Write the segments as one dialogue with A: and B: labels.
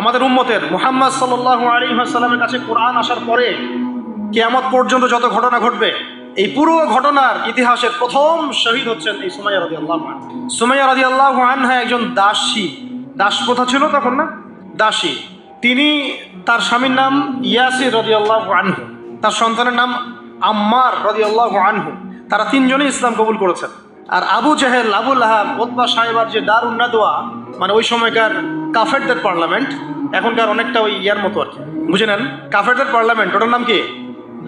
A: আমাদের উম্মতের মুহাম্মদ সাল্লাহ আলী সাল্লামের কাছে কোরআন আসার পরে কেয়ামত পর্যন্ত যত ঘটনা ঘটবে, এই পুরো ঘটনার ইতিহাসের প্রথম শহীদ হচ্ছেন এই সুমাইয়া রাজি আল্লাহ সুমাইয়া রাজি আল্লাহ আনহা একজন দাসী। দাস প্রথা ছিল তখন না? দাসী। তিনি তার স্বামীর নাম ইয়াসির রদি আল্লাহ আনহু। তার সন্তানের নাম আম্মার রদি আল্লাহ আনহু। তারা তিনজনই ইসলাম কবুল করেছেন। আর আবু জাহেল আবুল আহাব সাহেবার যে দার উন্নাদোয়া মানে ওই সময়কার কাফেরদের পার্লামেন্ট, এখনকার অনেকটা ওই ইয়ার মতো আর কি। বুঝে নেন? কাফেরদের পার্লামেন্ট, ওটার নাম কি?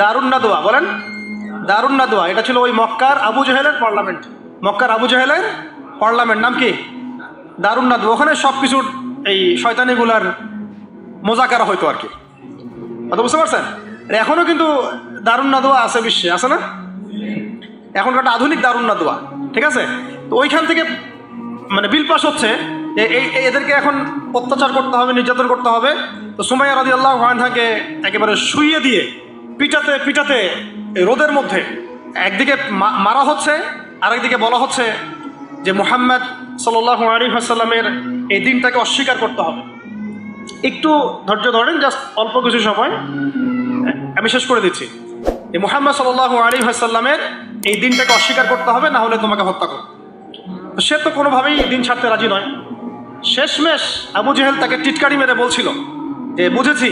A: দারুন্নাদোয়া বলেন। দারুন্নাদোয়া এটা ছিল ওই মক্কার আবু জাহেলের পার্লামেন্ট। মক্কার আবু জাহেলের পার্লামেন্ট, নাম কি? দারুন্নাদোয়া ওখানে সব কিছুর এই শয়তানিগুলার মোজাকারা হইতো আর কি। কথা বুঝতে পারছেন? এখনও কিন্তু দারুন্নাদোয়া আছে বিশ্বে, আছে না? এখনকার আধুনিক দারুন্না দোয়া ঠিক আছে? তো ওইখান থেকে মানে বিল পাস হচ্ছে। এই এদেরকে এখন অত্যাচার করতে হবে, নির্যাতন করতে হবে। তো সুমাইয়া রাজি আল্লাহ আনহাকে একেবারে শুইয়ে দিয়ে পিটাতে পিটাতে রোদের মধ্যে একদিকে মারা হচ্ছে, আরেকদিকে বলা হচ্ছে যে মুহাম্মদ সাল্লাহ আলী আসাল্লামের এই দিনটাকে অস্বীকার করতে হবে। একটু ধৈর্য ধরেন, জাস্ট অল্প কিছু সময়। আমি শেষ করে দিচ্ছি। এই মুহাম্মদ সাল্লাহ আলী হাসাল্লামের এই দিনটাকে অস্বীকার করতে হবে, না হলে তোমাকে হত্যা করো সে তো কোনোভাবেই দিন ছাড়তে রাজি নয়। শেষমেশ আবু জেহেল তাকে টিটকারি মেরে বলছিল যে বুঝেছি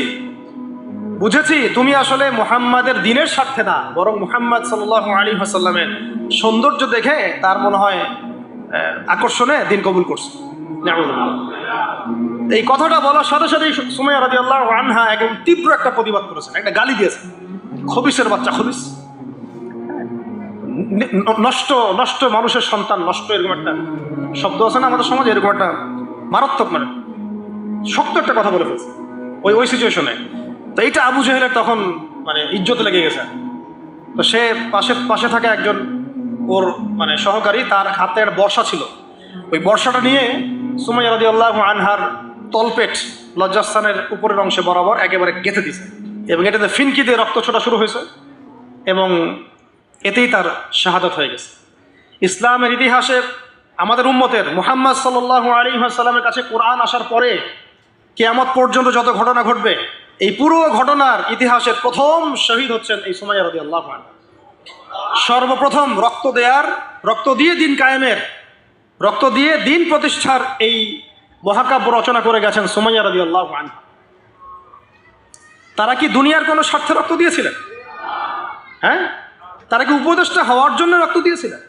A: বুঝেছি, তুমি আসলে মুহাম্মাদের দিনের স্বার্থে না, বরং মুহাম্মদ সাল্লাহ আলী হাসাল্লামের সৌন্দর্য দেখে তার মনে হয় আকর্ষণে দিন কবুল করছে। এই কথাটা বলার সাথে সাথেই সুমাইয়া রাজি আল্লাহ আনহা একদম তীব্র একটা প্রতিবাদ করেছেন একটা গালি দিয়েছেন খবিসের বাচ্চা খবিস। নষ্ট নষ্ট মানুষের সন্তান, নষ্ট এরকম একটা শব্দ আছে না আমাদের সমাজে? এরকম একটা মারাত্মক মানে শক্ত একটা কথা বলে ফেলছে ওই ওই সিচুয়েশনে তো এইটা আবু জাহেলের তখন মানে ইজ্জত লেগে গেছে। তো সে পাশে পাশে থাকা একজন ওর মানে সহকারী, তার হাতে একটা বর্ষা ছিল। ওই বর্ষাটা নিয়ে সুমাইয়া রাজি আল্লাহ আনহার তলপেট লজ্জাস্থানের উপরের অংশে বরাবর একেবারে গেঁথে দিছে। এবং এটাতে ফিনকি দিয়ে রক্ত ছোটা শুরু হয়েছে। এবং এতেই তার শাহাদত হয়ে গেছে। ইসলামের ইতিহাসে আমাদের উম্মতের মুহাম্মদ সাল্লাহ আলী সাল্লামের কাছে কোরআন আসার পরে কেয়ামত পর্যন্ত যত ঘটনা ঘটবে, এই পুরো ঘটনার ইতিহাসের প্রথম শহীদ হচ্ছেন এই সময় রদি আল্লাহ সর্বপ্রথম রক্ত দেয়ার, রক্ত দিয়ে দিন কায়েমের, রক্ত দিয়ে দিন প্রতিষ্ঠার এই মহাকাব্য রচনা করে গেছেন সুমাইয়া রদি আল্লাহ তারা কি দুনিয়ার কোনো স্বার্থে রক্ত দিয়েছিলেন? হ্যাঁ? তারা কি উপদেষ্টা হওয়ার জন্য রক্ত দিয়েছিলেন?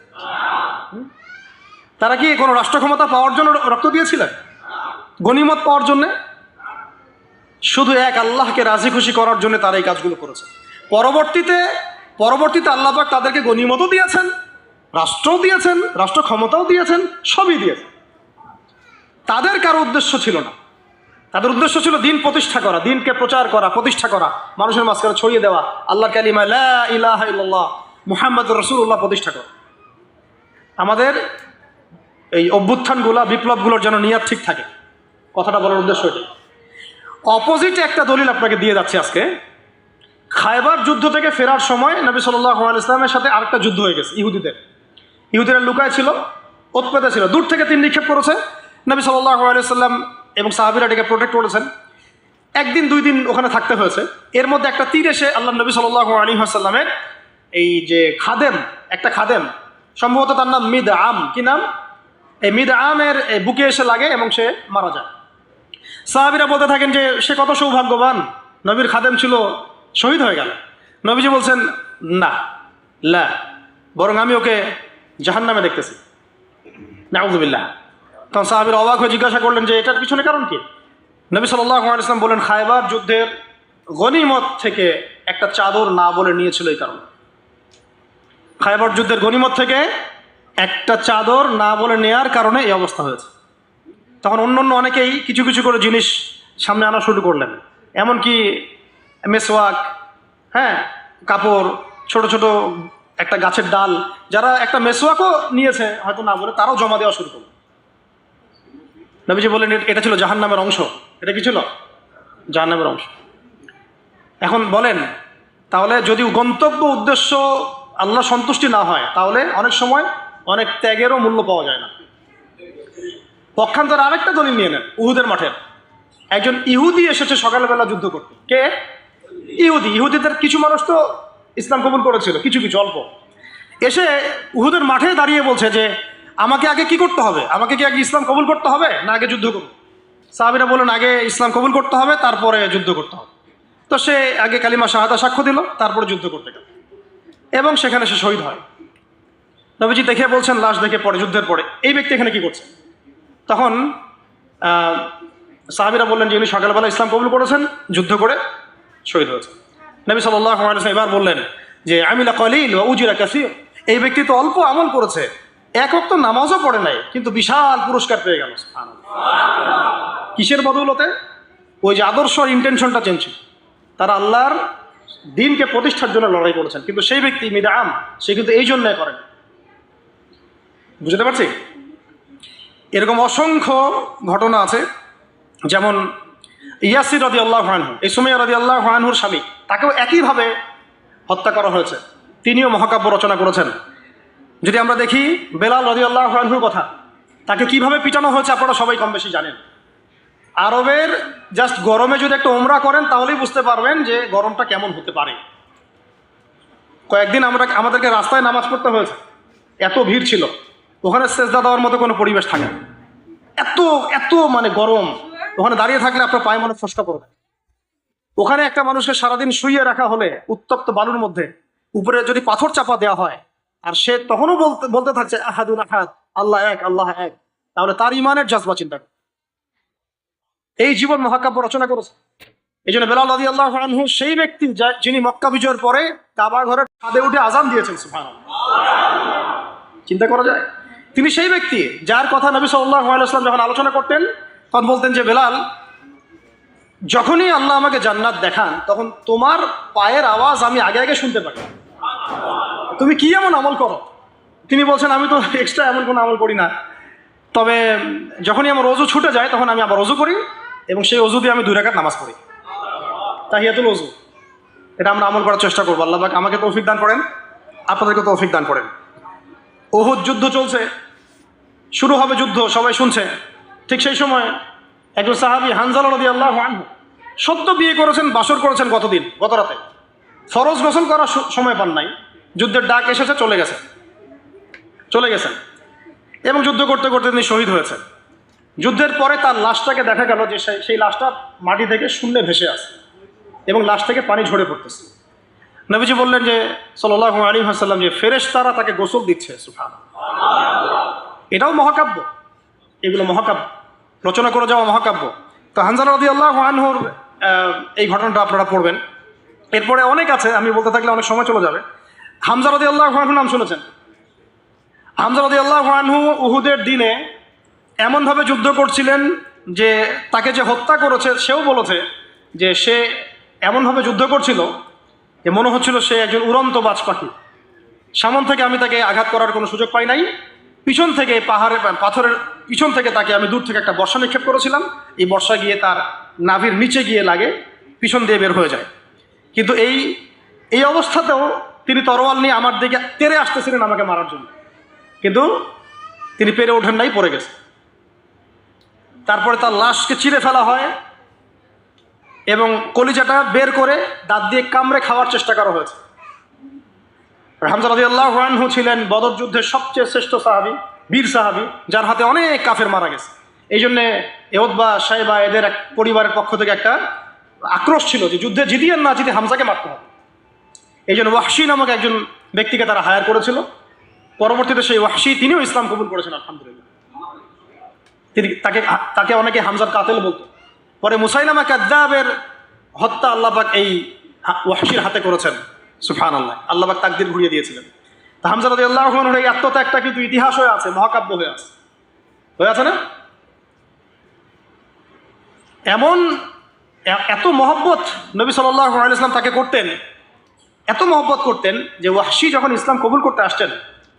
A: তারা কি কোনো রাষ্ট্র ক্ষমতা পাওয়ার জন্য রক্ত দিয়েছিলেন? গণিমত পাওয়ার জন্যে? শুধু এক আল্লাহকে রাজি খুশি করার জন্য তারা এই কাজগুলো করেছে। পরবর্তীতে পরবর্তীতে আল্লাপাক তাদেরকে গণিমতও দিয়েছেন, রাষ্ট্রও দিয়েছেন রাষ্ট্র ক্ষমতাও দিয়েছেন, সবই দিয়েছেন। তাদের কারও উদ্দেশ্য ছিল না। তাদের উদ্দেশ্য ছিল দিন প্রতিষ্ঠা করা, দিনকে প্রচার করা, প্রতিষ্ঠা করা, মানুষের মাঝখানে ছড়িয়ে দেওয়া আল্লাহ কালিমা ইলাহা মুহাম্মদ রসুল্লাহ প্রতিষ্ঠা করা। আমাদের এই অভ্যুত্থানগুলা, বিপ্লবগুলোর যেন নিয়াত ঠিক থাকে। কথাটা বলার উদ্দেশ্য এটাই। অপোজিটে একটা দলিল আপনাকে দিয়ে যাচ্ছে আজকে। খায়বার যুদ্ধ থেকে ফেরার সময় নবী সাল্লাহ ইসলামের সাথে আরেকটা যুদ্ধ হয়ে গেছে, ইহুদিদের। ইহুদিরা লুকায় ছিল ওৎপেতে ছিল। দূর থেকে তিন নিক্ষেপ করেছে নবী সাল্লাহ আলাইসাল্লাম এবং সাহাবিরা এটাকে প্রোটেক্ট করেছেন। একদিন দুই দিন ওখানে থাকতে হয়েছে। এর মধ্যে একটা তীর এসে আল্লাহ নবী সাল্লাহ আলী আসাল্লামের এই যে খাদেম, একটা খাদেম, সম্ভবত তার নাম মিদ আম কি নাম? এই মিদ আমের বুকে এসে লাগে এবং সে মারা যায়। সাহাবিরা বলতে থাকেন যে, সে কত সৌভাগ্যবান, নবীর খাদেম ছিল, শহীদ হয়ে গেল। নবীজি বলছেন, না, লা, বরং আমি ওকে জাহান্নামে দেখতেছি। নাউজুবিল্লাহ। তখন সাহাবির অবাক হয়ে জিজ্ঞাসা করলেন যে, এটার পিছনে কারণ কি? নবী সাল্লাহ ইসলাম বলেন, খায়বার যুদ্ধের গনিমত থেকে একটা চাদর না বলে নিয়েছিল এই কারণে। খায়বার যুদ্ধের গনিমত থেকে একটা চাদর না বলে নেয়ার কারণে এই অবস্থা হয়েছে। তখন অন্য অন্য অনেকেই কিছু কিছু করে জিনিস সামনে আনা শুরু করলেন। এমনকি মেসওয়াক হ্যাঁ কাপড়, ছোট ছোট একটা গাছের ডাল, যারা একটা মেসওয়াকও নিয়েছে হয়তো না বলে তারাও জমা দেওয়া শুরু করল নবীজি বললেন এটা ছিল জাহান নামের অংশ। এটা কি ছিল? জাহান নামের অংশ। এখন বলেন, তাহলে যদি গন্তব্য উদ্দেশ্য আল্লাহ সন্তুষ্টি না হয়, তাহলে অনেক সময় অনেক ত্যাগেরও মূল্য পাওয়া যায় না। পক্ষান্তরে আরেকটা দলিল নিয়ে নেন, উহুদের মাঠের একজন ইহুদি এসেছে সকালবেলা যুদ্ধ করতে। কে? ইহুদি। ইহুদিদের কিছু মানুষ তো ইসলাম কবুল করেছিল, কিছু কিছু, অল্প। এসে উহুদের মাঠে দাঁড়িয়ে বলছে যে, আমাকে আগে কি করতে হবে? আমাকে কি আগে ইসলাম কবুল করতে হবে না আগে যুদ্ধ করব? সাহাবিরা বললেন, আগে ইসলাম কবুল করতে হবে, তারপরে যুদ্ধ করতে হবে। তো সে আগে কালিমা শাহাদা সাক্ষ্য দিল, তারপরে যুদ্ধ করতে গেল। এবং সেখানে সে শহীদ হয়। নবীজি দেখে বলছেন, লাশ দেখে পরে, যুদ্ধের পরে। এই ব্যক্তি এখানে কি করছে? তখন সাহাবিরা বললেন যে উনি সকালবেলা ইসলাম কবুল করেছেন, যুদ্ধ করে শহীদ হয়েছে নবী সাল্লাহ এবার বললেন যে, আমিলা কলিল ও উজিরা কাসির। এই ব্যক্তি তো অল্প আমল করেছে, এক তো নামাজও পড়ে নাই, কিন্তু বিশাল পুরস্কার পেয়ে গেল কিসের বদৌলতে? ওই যে আদর্শ ইন্টেনশনটা চেঞ্জ তারা আল্লাহর দিনকে প্রতিষ্ঠার জন্য লড়াই করেছেন। কিন্তু সেই ব্যক্তি মিদা আম সে কিন্তু এই জন্যই করেন। বুঝতে পারছি? এরকম অসংখ্য ঘটনা আছে, যেমন ইয়াসির রদি আল্লাহ হানহু এই সুমাইয়া রদি আল্লাহ হানহুর স্বামী, তাকেও একইভাবে হত্যা করা হয়েছে। তিনিও মহাকাব্য রচনা করেছেন। যদি আমরা দেখি বেলাল রদি আল্লাহ হানহুর কথা, তাকে কীভাবে পিটানো হয়েছে আপনারা সবাই কম বেশি জানেন। আরবের জাস্ট গরমে যদি একটা ওমরা করেন, তাহলেই বুঝতে পারবেন যে গরমটা কেমন হতে পারে। কয়েকদিন আমরা আমাদেরকে রাস্তায় নামাজ পড়তে হয়েছে। এত ভিড় ছিল। ওখানে সেজদা দেওয়ার মতো কোনো পরিবেশ থাকে না। এত এত মানে গরম। ওখানে দাঁড়িয়ে থাকলে আপনার পায়ে মনে ফসকা পড়বে। ওখানে একটা মানুষকে সারাদিন শুইয়ে রাখা হলে উত্তপ্ত বালুর মধ্যে উপরে যদি পাথর চাপা দেওয়া হয়, আর সে তখনও বলতে বলতে থাকছে, আহাদুন আহাদ, আল্লাহ এক আল্লাহ এক। তাহলে তার ইমানের জাজবা চিন্তা করুন। এই জীবন মহাকাব্য রচনা করেছে। এই জন্য বেলাল আদি আল্লাহ আনহু সেই ব্যক্তি যিনি মক্কা বিজয়ের পরে কাবা ঘরের ছাদে উঠে আজান দিয়েছেন সুফান চিন্তা করা যায়? তিনি সেই ব্যক্তি যার কথা নবী সাল্লাহ যখন আলোচনা করতেন, তখন বলতেন যে, বেলাল, যখনই আল্লাহ আমাকে জান্নাত দেখান, তখন তোমার পায়ের আওয়াজ আমি আগে আগে শুনতে পাই তুমি কি এমন আমল করো? তিনি বলছেন, আমি তো এক্সট্রা এমন কোনো আমল করি না। তবে যখনই আমার অজু ছুটে যায়, তখন আমি আবার অজু করি। এবং সেই অজু দিয়ে আমি দুই রাকাত নামাজ পড়ি। তাহিয়াতুল অজু। এটা আমরা আমল করার চেষ্টা করব। আল্লাহ আমাকে তৌফিক দান করেন, আপনাদেরকে তৌফিক দান করেন। ওহুদ যুদ্ধ চলছে, শুরু হবে যুদ্ধ, সবাই শুনছে। ঠিক সেই সময় একজন সাহাবি হানজাল রদি আল্লাহ সদ্য বিয়ে করেছেন, বাসর করেছেন গতদিন গত রাতে ফরজ গোসল করার সময় পান নাই। যুদ্ধের ডাক এসেছে, চলে গেছে চলে গেছেন। এবং যুদ্ধ করতে করতে তিনি শহীদ হয়েছেন। যুদ্ধের পরে তার লাশটাকে দেখা গেল যে সেই- লাশটা মাটি থেকে শূন্যে ভেসে আছে এবং লাশ থেকে পানি ঝরে পড়তেছে। নবীজি বললেন যে সাল্লাহ আলী হাসাল্লাম যে ফেরেশ তারা তাকে গোসল দিচ্ছে সুফান এটাও মহাকাব্য। এগুলো মহাকাব্য। রচনা করে যাওয়া মহাকাব্য। তো হানজাল রদি আল্লাহ আনহুর এই ঘটনাটা আপনারা পড়বেন। এরপরে অনেক আছে, আমি বলতে থাকলে অনেক সময় চলে যাবে। হামজা রদি আল্লাহ আনহু নাম শুনেছেন? হামজা রদি আল্লাহ আনহু উহুদের দিনে এমনভাবে যুদ্ধ করছিলেন যে তাকে যে হত্যা করেছে, সেও বলেছে যে সে এমনভাবে যুদ্ধ করছিল যে মনে হচ্ছিল সে একজন উড়ন্ত বাজ পাখি সামন থেকে আমি তাকে আঘাত করার কোনো সুযোগ পাই নাই। পিছন থেকে পাহাড়ে, পাথরের পিছন থেকে তাকে আমি দূর থেকে একটা বর্ষা নিক্ষেপ করেছিলাম। এই বর্ষা গিয়ে তার নাভির নিচে গিয়ে লাগে, পিছন দিয়ে বের হয়ে যায়। কিন্তু এই এই অবস্থাতেও তিনি তরোয়াল নিয়ে আমার দিকে তেরে আসতেছিলেন আমাকে মারার জন্য। কিন্তু তিনি পেরে ওঠেন নাই, পড়ে গেছে। তারপরে তার লাশকে চিরে ফেলা হয় এবং কলিজাটা বের করে দাঁত দিয়ে কামড়ে খাওয়ার চেষ্টা করা হয়েছে। হামজা রাজি আল্লাহ আনহু ছিলেন বদর যুদ্ধের সবচেয়ে শ্রেষ্ঠ সাহাবি, বীর সাহাবি, যার হাতে অনেক কাফের মারা গেছে। এই জন্যে এওদবা সাহেবা এদের এক পরিবারের পক্ষ থেকে একটা আক্রোশ ছিল যে যুদ্ধে জিতিয়ে না জিতে হামজাকে মারতে হবে। এই জন্য ওয়াহশি নামক একজন ব্যক্তিকে তারা হায়ার করেছিল। পরবর্তীতে সেই ওয়াহশি তিনিও ইসলাম কবুল করেছেন, আলহামদুলিল্লাহ। তিনি তাকে তাকে অনেকে হামজার কাতেল বলতো। পরে মুসাইলামা কাদ্দাবের হত্যা আল্লাপাক এই ওয়াহশির হাতে করেছেন সুফান আল্লাহ আল্লাহবাক তাকদির ঘুরিয়ে দিয়েছিলেন। তা হামজা রদি আল্লাহ এই আত্মত্যাগটা কিন্তু ইতিহাস হয়ে আছে, মহাকাব্য হয়ে আছে। হয়ে আছে না? এমন এত মহব্বত নবী সাল্লাহ আলাইসলাম তাকে করতেন, এত মহব্বত করতেন যে ওয়াহশি যখন ইসলাম কবুল করতে আসছেন,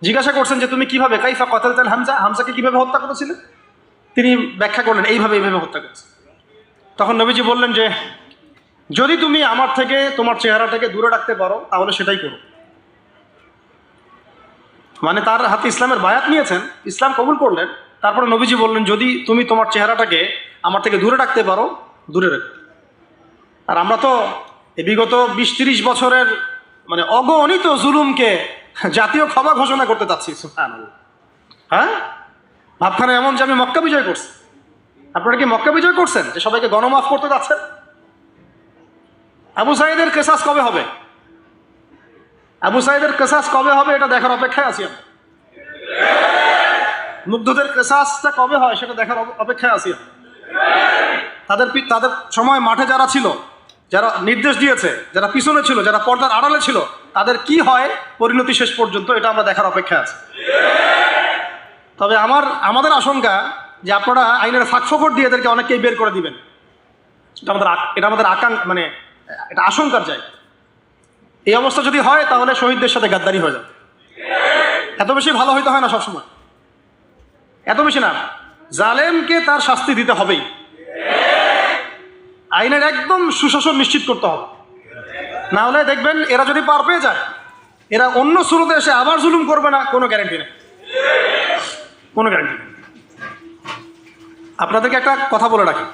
A: জিজ্ঞাসা করছেন যে, তুমি কীভাবে কাইফা কতাল হামজা? হামজাকে কীভাবে হত্যা করেছিলেন তিনি ব্যাখ্যা করলেন, এইভাবে এইভাবে হত্যা করেছে। তখন নবীজি বললেন যে, যদি তুমি আমার থেকে, তোমার চেহারাটাকে দূরে রাখতে পারো, তাহলে সেটাই করো। মানে তার হাতে ইসলামের বায়াত নিয়েছেন, ইসলাম কবুল করলেন। তারপরে নবীজি বললেন, যদি তুমি তোমার চেহারাটাকে আমার থেকে দূরে রাখতে পারো, দূরে রাখো। আর আমরা তো এই বিগত বিশ তিরিশ বছরের মানে অগণিত জুলুমকে জাতীয় ক্ষমা ঘোষণা করতে চাচ্ছি। হ্যাঁ? ভাবখানে এমন যে আমি মক্কা বিজয় করছি। আপনারা কি মক্কা বিজয় করছেন? যে সবাইকে গণমাফ করতে যাচ্ছেন আবু সাইদের কেসাস কবে হবে? আবু সাইদের কেসাস কবে হবে এটা দেখার অপেক্ষায় আছি আমরা মুগ্ধদের কেসাসটা কবে হয় সেটা দেখার অপেক্ষায় আছি। তাদের তাদের সময় মাঠে যারা ছিল, যারা নির্দেশ দিয়েছে, যারা পিছনে ছিল, যারা পর্দার আড়ালে ছিল, তাদের কি হয় পরিণতি শেষ পর্যন্ত এটা আমরা দেখার অপেক্ষায় আছি। তবে আমার, আমাদের আশঙ্কা যে আপনারা আইনের ফাঁকফোকর দিয়ে এদেরকে অনেককেই বের করে দিবেন। এটা আমাদের এটা আমাদের আকাঙ্ক মানে এটা আশঙ্কার জায়গা। এই অবস্থা যদি হয়, তাহলে শহীদদের সাথে গাদ্দারি হয়ে যাবে। এত বেশি ভালো হইতে হয় না সবসময়। এত বেশি না। জালেমকে তার শাস্তি দিতে হবেই। আইনের একদম সুশাসন নিশ্চিত করতে হবে। না হলে দেখবেন, এরা যদি পার পেয়ে যায়, এরা অন্য শুরুতে এসে আবার জুলুম করবে না, কোনো গ্যারেন্টি নেই। কোনো গ্যারেন্টি নেই। আপনাদেরকে একটা কথা বলে রাখি।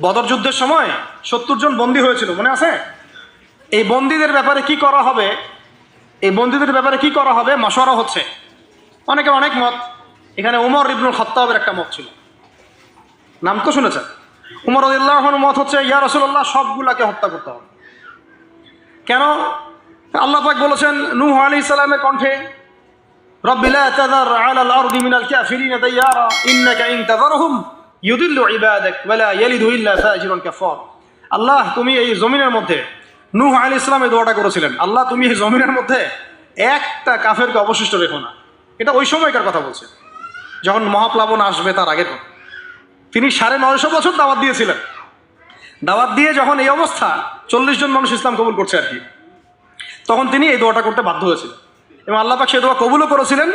A: বদর যুদ্ধের সময় সত্তর জন বন্দী হয়েছিল, মনে আছে? এই বন্দীদের ব্যাপারে কি করা হবে? এই বন্দীদের ব্যাপারে কি করা হবে? মশওয়ারা হচ্ছে। অনেকে অনেক মত। এখানে উমর ইবনুল খত্তাবের একটা মত ছিল। নাম তো শুনেছেন? উমর আল্লাহর মত হচ্ছে, ইয়া রসুল্লাহ সবগুলাকে হত্যা করতে হবে। কেন? আল্লাহ পাক বলেছেন, নূহ আলী ইসলামের কণ্ঠে رب لا تذر على الأرض من الكافرين ديارا إنك إن تذرهم يضل عبادك ولا يلد إلا فاجرا كفار আল্লাহ তুমি এই জমিনের মধ্যে নূহ আলী ইসলাম এই দোয়াটা করেছিলেন আল্লাহ তুমি এই জমিনের মধ্যে একটা কাফেরকে অবশিষ্ট রেখো না এটা ওই সময়কার কথা বলছে যখন মহাপ্লাবন আসবে তার আগের কথা তিনি সাড়ে নয়শো বছর দাওয়াত দিয়েছিলেন দাওয়াত দিয়ে যখন এই অবস্থা চল্লিশ জন মানুষ ইসলাম কবুল করছে আর কি তখন তিনি এই দোয়াটা করতে বাধ্য হয়েছিলেন এবং আল্লাহ পাক সেই দোয়া কবুলও করেছিলেন,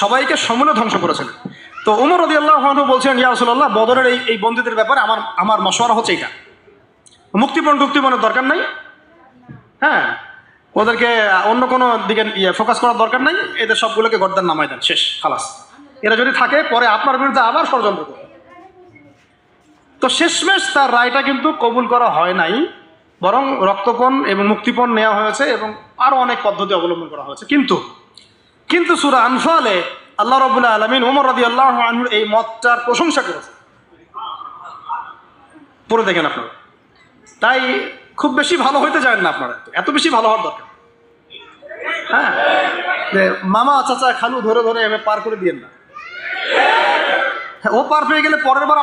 A: সবাইকে সমূলে ধ্বংস করেছিলেন। তো উমর রদি আল্লাহ বলছেন, ইয়া রসুল্লাহ বদরের এই এই বন্দীদের ব্যাপারে আমার আমার মশওয়ারা হচ্ছে এটা মুক্তিপণ টুক্তিপণের দরকার নাই। হ্যাঁ ওদেরকে অন্য কোনো দিকে ইয়ে ফোকাস করার দরকার নাই। এদের সবগুলোকে গর্দান নামাই দেন, শেষ, খালাস। এরা যদি থাকে, পরে আপনার বিরুদ্ধে আবার ষড়যন্ত্র করবে। তো শেষমেশ তার রায়টা কিন্তু কবুল করা হয় নাই। বরং রক্তপণ এবং মুক্তিপণ নেওয়া হয়েছে এবং আরও অনেক পদ্ধতি অবলম্বন করা হয়েছে। কিন্তু কিন্তু সুরা আনফালে আল্লাহ রবুল্লাহ আলমিন ওমর রদি আল্লাহ আনহুর এই মতটার প্রশংসা করেছে পড়ে দেখেন আপনারা। তাই খুব বেশি ভালো হইতে চান না আপনারা। এত বেশি ভালো হওয়ার দরকার। হ্যাঁ? মামা চাচা খালু ধরে ধরে পার করে দিয়েন না। হ্যাঁ, ও পার পেয়ে গেলে পরের বার